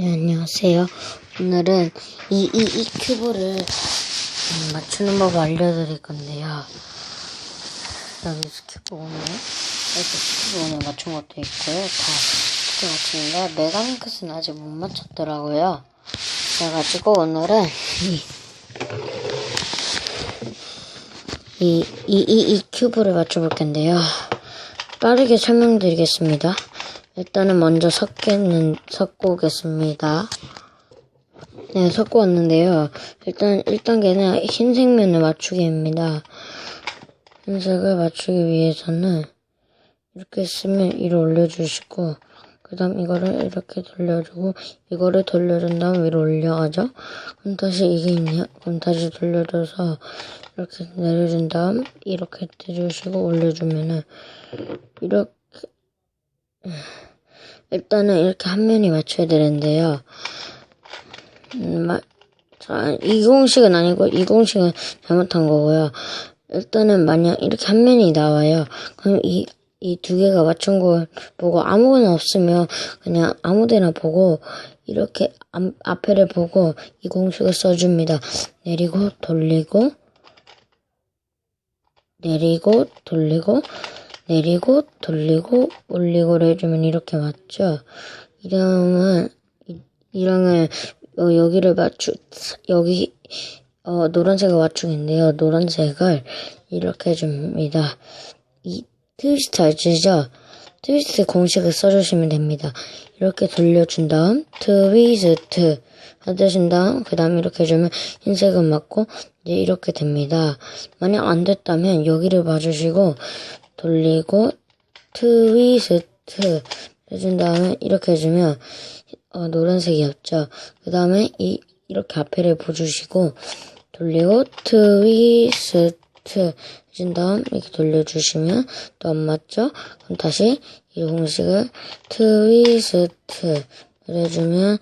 네, 안녕하세요. 오늘은 이, 이, 이 큐브를 음, 맞추는 법을 알려드릴 건데요. 여기 스큐브 오늘, 이렇게 스큐브 오늘 맞춘 것도 있고요. 다 이렇게 맞추는데, 메가민크스는 아직 못 맞췄더라고요. 그래가지고 오늘은 이, 이, 이, 이, 이 큐브를 맞춰볼 건데요. 빠르게 설명드리겠습니다. 일단은 먼저 섞겠는, 섞고 오겠습니다. 네, 섞고 왔는데요. 일단, 1단계는 흰색 면을 맞추기입니다. 흰색을 맞추기 위해서는 이렇게 쓰면 위로 올려주시고, 그 다음 이거를 이렇게 돌려주고, 이거를 돌려준 다음 위로 올려가죠? 그럼 다시 이게 있네요. 그럼 다시 돌려줘서, 이렇게 내려준 다음, 이렇게 해주시고, 올려주면은, 이렇게, 일단은 이렇게 한 면이 맞춰야 되는데요. 음, 마, 자, 이 공식은 아니고 이 공식은 잘못한 거고요. 일단은 만약 이렇게 한 면이 나와요. 그럼 이, 이 두 개가 맞춘 걸 보고 아무거나 없으면 그냥 아무데나 보고 이렇게 앞, 앞에를 보고 이 공식을 써줍니다. 내리고 돌리고 내리고 돌리고 내리고 돌리고 올리고를 해주면 이렇게 맞죠. 이 다음은 이, 랑은 어, 여기를 맞추 여기 어, 노란색을 맞추기인데요. 노란색을 이렇게 해줍니다. 이 트위스트 아시죠? 트위스트 공식을 써주시면 됩니다. 이렇게 돌려준 다음 트위스트 해주신 다음 그 다음 이렇게 해주면 흰색은 맞고 이제 이렇게 됩니다. 만약 안 됐다면 여기를 봐주시고 돌리고 트위스트 해준 다음에 이렇게 해주면 어, 노란색이 없죠. 그 다음에 이 이렇게 앞에를 보주시고 돌리고 트위스트 해준 다음 이렇게 돌려주시면 또 안 맞죠? 그럼 다시 이 공식을 트위스트 해주면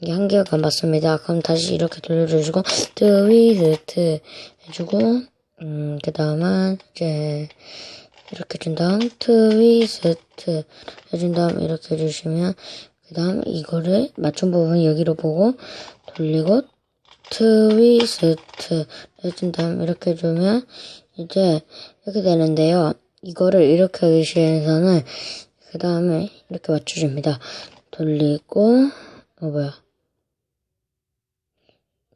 이게 한 개가 맞습니다. 그럼 다시 이렇게 돌려주시고 트위스트 해주고 음, 그 다음은 이제 이렇게 준 다음 트위스트 해준 다음 이렇게 해주시면 그 다음 이거를 맞춤 부분 여기로 보고 돌리고 트위스트 해준 다음 이렇게 해주면 이제 이렇게 되는데요. 이거를 이렇게 하기 위해서는 그 다음에 이렇게 맞춰줍니다. 돌리고 어 뭐야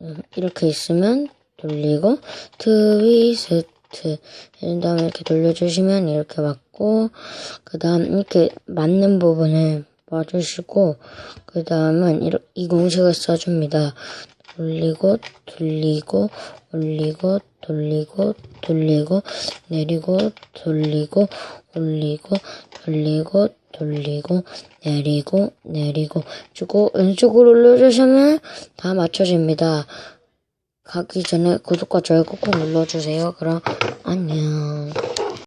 음, 이렇게 있으면 돌리고 트위스트 해준 다음에 이렇게 돌려주시면 이렇게 맞고 그 다음 이렇게 맞는 부분을 봐주시고 그 다음은 이 공식을 써줍니다. 돌리고 돌리고 올리고 돌리고 돌리고 내리고 돌리고 올리고 돌리고 돌리고 내리고 내리고 주고 왼쪽으로 올려주시면 다 맞춰집니다. 가기 전에 구독과 좋아요 꾹꾹 눌러주세요. 그럼 안녕.